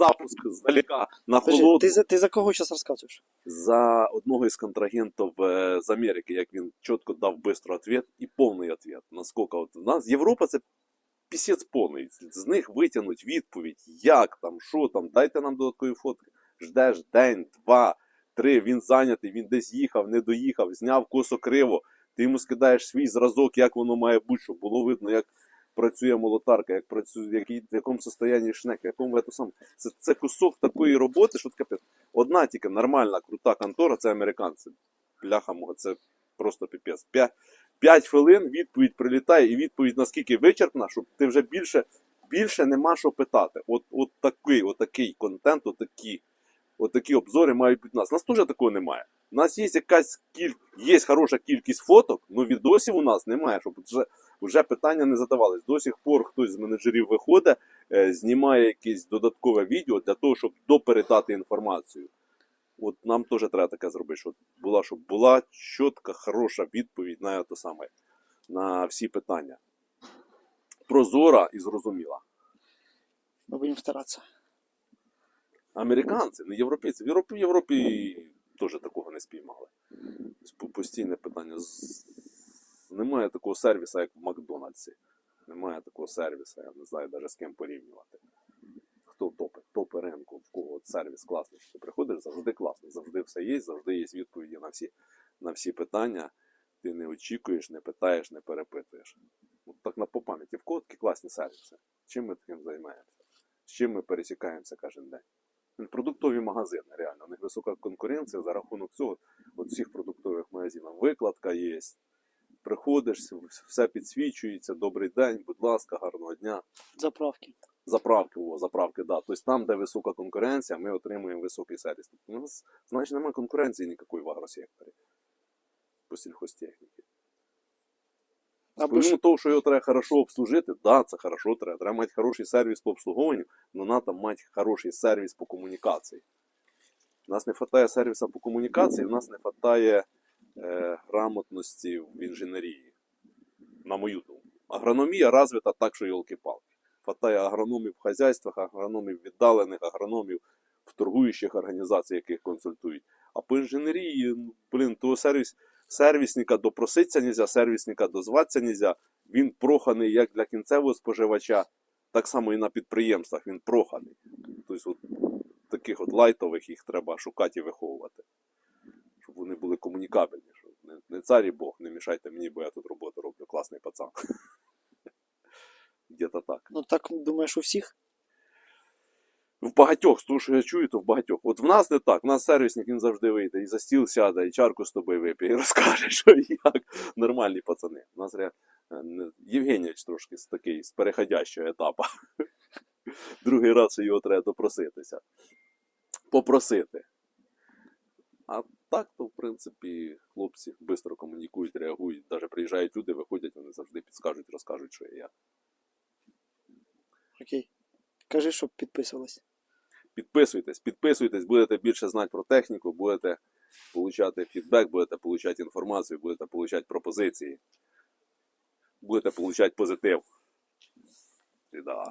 запуск здалека на холодну. ти, за, ти за кого зараз розказуєш? За одного із контрагентів е, з Америки, як він чітко дав бистро відповідь і повний відповідь. Наскільки от у нас Європа це пісець повний. З них витягнуть відповідь, як там, що там, дайте нам додаткові фотки. Ждеш день, два, три, він зайнятий, він десь їхав, не доїхав, зняв косо криво. Ти йому скидаєш свій зразок, як воно має бути, щоб було видно, як працює молотарка, як працює, в, якій, в якому состоянні шнек, в якому в сам. Це, це кусок такої роботи, що таке. Одна тільки нормальна, крута контора це американці. Бляха мого, це просто піпець. П'ять, хвилин відповідь прилітає, і відповідь наскільки вичерпна, щоб ти вже більше, більше нема що питати. От, от такий, от такий контент, от такі, обзори мають бути нас. Нас теж такого немає. У нас є якась кіль... є хороша кількість фоток, але відосів у нас немає, щоб вже, вже питання не задавались. До сих пор хтось з менеджерів виходить, е, знімає якесь додаткове відео для того, щоб допередати інформацію. От нам теж треба таке зробити, щоб була, щоб була чітка, хороша відповідь на те саме, на всі питання. Прозора і зрозуміла. Ми будемо старатися. Американці, не європейці. В Європі, в Європі теж такого не спіймали. Постійне питання. Немає такого сервісу, як в Макдональдсі. Немає такого сервісу, я не знаю навіть з ким порівнювати. Хто топи, топи ринку, в кого сервіс класний. Ти приходиш, завжди класно, завжди все є, завжди є відповіді на всі, на всі питання. Ти не очікуєш, не питаєш, не перепитуєш. От так на по пам'яті. В кого такі класні сервіси? Чим ми таким займаємося? З чим ми пересікаємося кожен день? Ну, Продуктові магазини, реально. У них висока конкуренція за рахунок цього, от всіх продуктових магазинів. Викладка є. Приходиш, все підсвічується, добрий день, будь ласка, гарного дня. Заправки. Заправки, о, заправки, да. Тобто там, де висока конкуренція, ми отримуємо високий сервіс. Тобто у нас, значить, немає конкуренції ніякої в агросекторі по сільхозтехніці. Або ж того, що його треба хорошо обслужити, да, це хорошо треба. Треба мати хороший сервіс по обслуговуванню, але треба мати хороший сервіс по комунікації. У нас не вистачає сервісу по комунікації, у нас не вистачає грамотності в інженерії. На мою думку. Агрономія розвита так, що йолки-палки. Хватає агрономів в хазяйствах, агрономів віддалених, агрономів в торгуючих організаціях, яких консультують. А по інженерії, ну, блін, того сервіс, сервісника допроситься нельзя, сервісника дозватися нельзя. Він проханий як для кінцевого споживача, так само і на підприємствах він проханий. Тобто, от, таких от лайтових їх треба шукати і виховувати. Комунікабельні. Щоб не, не цар і Бог, не мішайте мені, бо я тут роботу роблю, класний пацан. Где-то так. ну так думаєш у всіх? В багатьох, з того, що я чую, то в багатьох. От в нас не так. В нас сервісник він завжди вийде і за стіл сяде, і чарку з тобою вип'є, і розкаже, що і як. Нормальні пацани. У нас ре... е, Євгенійович трошки з такий з переходящого етапу. Другий раз його треба допроситися. Попросити. А так, то, в принципі, хлопці швидко комунікують, реагують. Навіть приїжджають люди, виходять, вони завжди підскажуть, розкажуть, що і як. Окей. Кажи, щоб підписувались. Підписуйтесь, підписуйтесь, будете більше знати про техніку, будете получати фідбек, будете получати інформацію, будете получати пропозиції, будете получати позитив. І да.